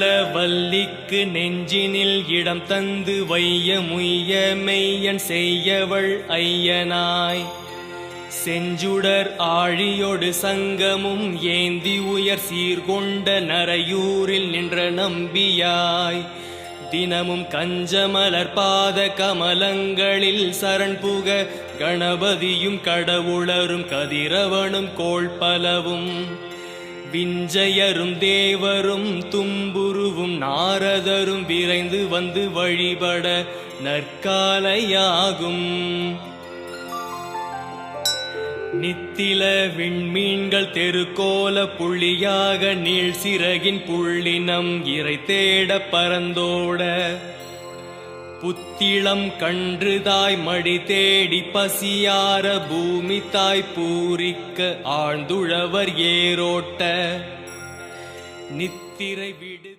சூழவல்லிக்கு நெஞ்சினில் இடம் தந்து வைய முய்ய மெய்யன் செய்யவள் ஐயனாய். செஞ்சுடர் ஆழியொடு சங்கமும் ஏந்தி உயர் சீர்கொண்ட நரையூரில் நின்ற நம்பியாய். தினமும் கஞ்சமலர் பாத கமலங்களில் சரண் புக கணபதியும் கடவுளரும் கதிரவனும் கோள் பலவும் விஞ்சையரும் தேவரும் தும்புருவும் நாரதரும் விரைந்து வந்து வழிபட நற்காலையாகும். நித்தில விண்மீன்கள் தெருக்கோல புள்ளியாக நீள் சிறகின் புள்ளினம் இறை தேட பரந்தோட புத்திளம் கன்று தாய் மடி தேடி பசியார பூமி தாய் பூரிக்க ஆழ்ந்துழவர் ஏரோட்ட. நித்திரை விடு